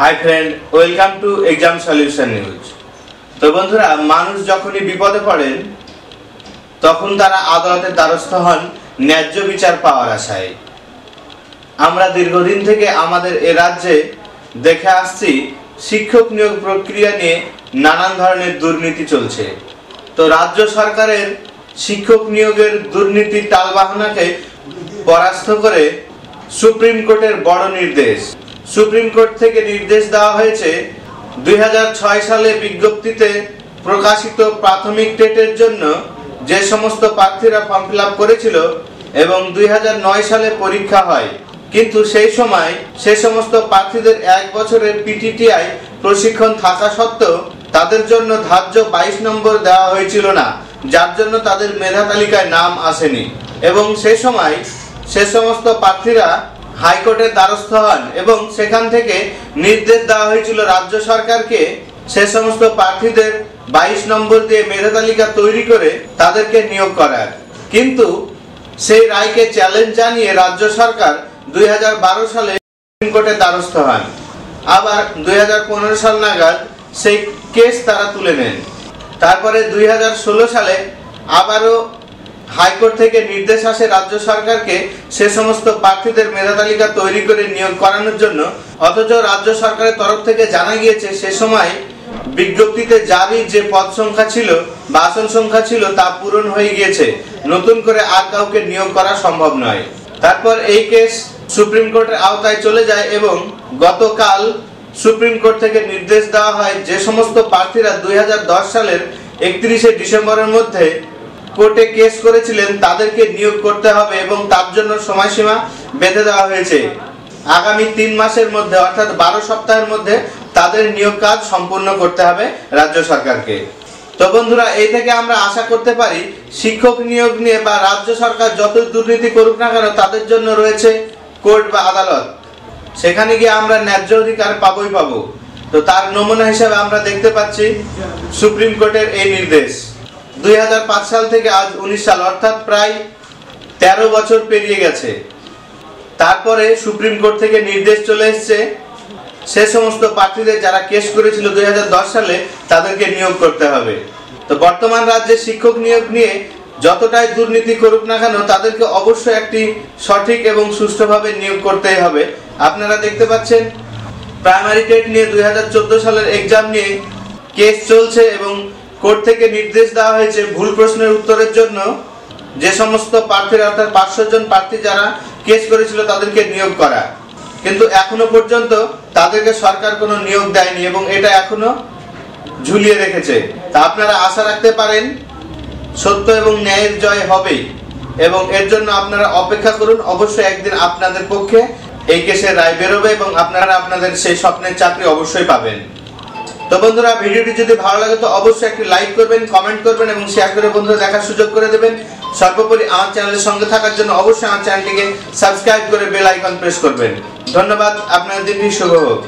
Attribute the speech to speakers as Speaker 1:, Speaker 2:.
Speaker 1: Hi friend, welcome to exam solution news. তো বন্ধুরা, মানুষ যখনই বিপদে পড়েন, তখন তারা আদালতের দ্বারস্থ হন ন্যায্য বিচার পাওয়ার আশায়। আমরা দীর্ঘদিন থেকে আমাদের এ রাজ্যে দেখে আসছি, শিক্ষক নিয়োগ প্রক্রিয়া নিয়ে নানান ধরনের দুর্নীতি চলছে। তো রাজ্য সরকারের শিক্ষক নিয়োগের দুর্নীতির টালবাহানাকে পরাস্ত করে সুপ্রিম কোর্টের বড় নির্দেশ। সুপ্রিম কোর্ট থেকে নির্দেশ দেওয়া হয়েছে, দুই হাজার ছয় সালে বিজ্ঞপ্তিতে প্রকাশিত প্রাথমিক টেটের জন্য যে সমস্ত প্রার্থীরা ফর্ম ফিল করেছিল এবং দুই হাজার নয় সালে পরীক্ষা হয়। কিন্তু সেই সময় সে সমস্ত প্রার্থীদের এক বছরের পিটিটিআই প্রশিক্ষণ থাকা সত্ত্বেও তাদের জন্য ধার্য বাইশ নম্বর দেওয়া হয়েছিল না, যার জন্য তাদের মেধা তালিকায় নাম আসেনি। এবং সে সময় সে সমস্ত প্রার্থীরা হাইকোর্টের দ্বারস্থ হন এবং সেখান থেকে নির্দেশ দেওয়া হয়েছিল রাজ্য সরকারকে সে সমস্ত প্রার্থীদের বাইশ নম্বর দিয়ে মেধা তালিকা তৈরি করে তাদেরকে নিয়োগ করার। কিন্তু সেই রায়কে চ্যালেঞ্জ জানিয়ে রাজ্য সরকার দুই হাজার বারো সালে সুপ্রিম কোর্টের দ্বারস্থ হন। আবার দুই হাজার পনেরো সাল নাগাদ সেই কেস তারা তুলে নেন। তারপরে দুই হাজার ষোলো সালে আবারও হাইকোর্ট থেকে নির্দেশ আসে রাজ্য সরকারকে সে সমস্ত প্রার্থীদের মেধা তালিকা তৈরি করে নিয়োগ করানোর জন্য। অথচ রাজ্য সরকারের তরফ থেকে জানা গিয়েছে, সে সময় বিজ্ঞপ্তিতে জারি যে পদ সংখ্যা ছিল বা আসন সংখ্যা ছিল তা পূরণ হয়ে গিয়েছে। নতুন করে আর কাউকে নিয়োগ করা সম্ভব নয়। তারপর এই কেস সুপ্রিম কোর্টের আওতায় চলে যায় এবং গতকাল সুপ্রিম কোর্ট থেকে নির্দেশ দেওয়া হয়, যে সমস্ত প্রার্থীরা দুই হাজার দশ সালের একত্রিশে ডিসেম্বরের মধ্যে কোর্টে কেস করেছিলেন, তাদেরকে নিয়োগ করতে হবে এবং তার জন্য সময়সীমা বেঁধে দেওয়া হয়েছে। আগামী তিন মাসের মধ্যে, অর্থাৎ বারো সপ্তাহের মধ্যে, তাদের নিয়োগ কাজ সম্পূর্ণ করতে হবে রাজ্য সরকারকে। তো বন্ধুরা, এই থেকে আমরা আশা করতে পারি, শিক্ষক নিয়োগ নিয়ে বা রাজ্য সরকার যত দুর্নীতি করুক না কেন, তাদের জন্য রয়েছে কোর্ট বা আদালত। সেখানে গিয়ে আমরা ন্যায্য অধিকার পাবোই পাবো। তো তার নমুনা হিসেবে আমরা দেখতে পাচ্ছি সুপ্রিম কোর্টের এই নির্দেশ। দুই হাজার পাঁচ সাল থেকে আজ উনিশ সাল, অর্থাৎ প্রায় তেরো বছর পেরিয়ে গেছে। তারপরে সুপ্রিম কোর্ট থেকে নির্দেশ চলে এসছে, সে সমস্ত প্রার্থীদের যারা কেস করেছিল দু হাজার দশ সালে, তাদেরকে নিয়োগ করতে হবে। তো বর্তমান রাজ্যে শিক্ষক নিয়োগ নিয়ে যতটাই দুর্নীতি করুক না কেন, তাদেরকে অবশ্যই একটি সঠিক এবং সুষ্ঠুভাবে নিয়োগ করতেই হবে। আপনারা দেখতে পাচ্ছেন, প্রাইমারি টেট নিয়ে দুই হাজার চোদ্দ সালের এক্সাম নিয়ে কেস চলছে এবং কোর্ট থেকে নির্দেশ দেওয়া হয়েছে ভুল প্রশ্নের উত্তরের জন্য যে সমস্ত প্রার্থীরা, অর্থাৎ পাঁচশো জন প্রার্থী যারা কেস করেছিল তাদেরকে নিয়োগ করা। কিন্তু এখনও পর্যন্ত তাদেরকে সরকার কোনো নিয়োগ দেয়নি এবং এটা এখনও ঝুলিয়ে রেখেছে। তা আপনারা আশা রাখতে পারেন, সত্য এবং ন্যায়ের জয় হবেই। এবং এর জন্য আপনারা অপেক্ষা করুন, অবশ্যই একদিন আপনাদের পক্ষে এই কেসের রায় বেরোবে এবং আপনারা আপনাদের সেই স্বপ্নের চাকরি অবশ্যই পাবেন। তো বন্ধুরা, ভিডিওটি যদি ভালো লাগে তো অবশ্যই একটি লাইক করবেন কমেন্ট করবেন এবং শেয়ার করে বন্ধুরা দেখার সুযোগ করে দেবেন। সর্বোপরি আমার চ্যানেলের সঙ্গে থাকার জন্য অবশ্যই আমার চ্যানেলটিকে সাবস্ক্রাইব করে বেল আইকন প্রেস করবেন। ধন্যবাদ আপনার দিনটি শুভ হোক।